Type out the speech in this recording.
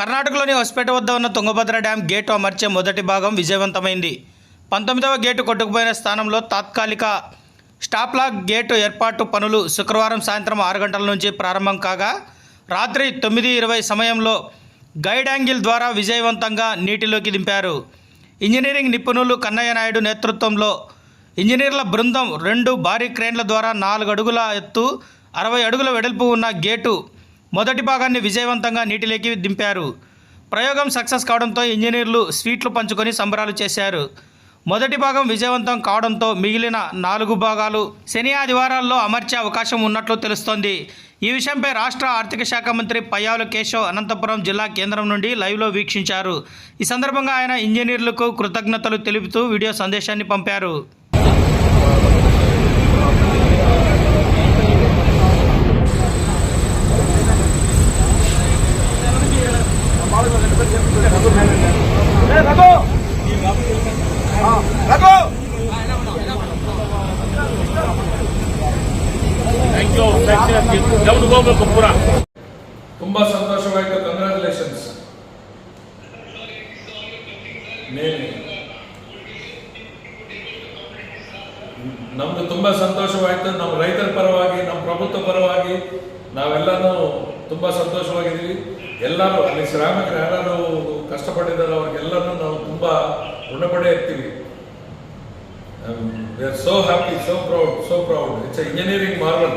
కర్ణాటకలోని హొసపేట వద్ద ఉన్న తుంగభద్ర డ్యాం గేటు అమర్చే మొదటి భాగం విజయవంతమైంది. పంతొమ్మిదవ గేటు కొట్టుకుపోయిన స్థానంలో తాత్కాలిక స్టాప్లాక్ గేటు ఏర్పాటు పనులు శుక్రవారం సాయంత్రం ఆరు గంటల నుంచి ప్రారంభం కాగా రాత్రి తొమ్మిది ఇరవై సమయంలో గైడ్ యాంగిల్ ద్వారా విజయవంతంగా నీటిలోకి దింపారు. ఇంజనీరింగ్ నిపుణులు కన్నయ్య నాయుడు నేతృత్వంలో ఇంజనీర్ల బృందం రెండు భారీ క్రేన్ల ద్వారా నాలుగు అడుగుల ఎత్తు అరవై అడుగుల వెడల్పు ఉన్న గేటు మొదటి భాగాన్ని విజయవంతంగా నీటిలోకి దింపారు. ప్రయోగం సక్సెస్ కావడంతో ఇంజనీర్లు స్వీట్లు పంచుకొని సంబరాలు చేశారు. మొదటి భాగం విజయవంతం కావడంతో మిగిలిన నాలుగు భాగాలు శని ఆదివారాల్లో అమర్చే అవకాశం ఉన్నట్లు తెలుస్తోంది. ఈ విషయంపై రాష్ట్ర ఆర్థిక శాఖ మంత్రి పయ్యావుల కేశవ్ అనంతపురం జిల్లా కేంద్రం నుండి లైవ్లో వీక్షించారు. ఈ సందర్భంగా ఆయన ఇంజనీర్లకు కృతజ్ఞతలు తెలుపుతూ వీడియో సందేశాన్ని పంపారు. ಹೋಗ್ಬೇಕು ತುಂಬಾ ಸಂತೋಷವಾಯಿತು ಕಂಗ್ರ್ಯಾಚುಲೇಷನ್ಸ್ ನಮ್ದು ತುಂಬಾ ಸಂತೋಷವಾಯ್ತು. ನಮ್ಮ ರೈತರ ಪರವಾಗಿ ನಮ್ಮ ಪ್ರಭುತ್ವ ಪರವಾಗಿ ನಾವೆಲ್ಲಾನು ತುಂಬಾ ಸಂತೋಷವಾಗಿದ್ದೀವಿ. ಎಲ್ಲರೂ, ಅಲ್ಲಿ ಶ್ರಾಮಿಕರು ಯಾರು ಕಷ್ಟಪಟ್ಟಿದ್ದಾರೆ ಅವ್ರಿಗೆಲ್ಲರೂ ನಾವು ತುಂಬಾ ಋಣಪಡೆ ಇರ್ತೀವಿ so happy so proud so proud it's engineering marvel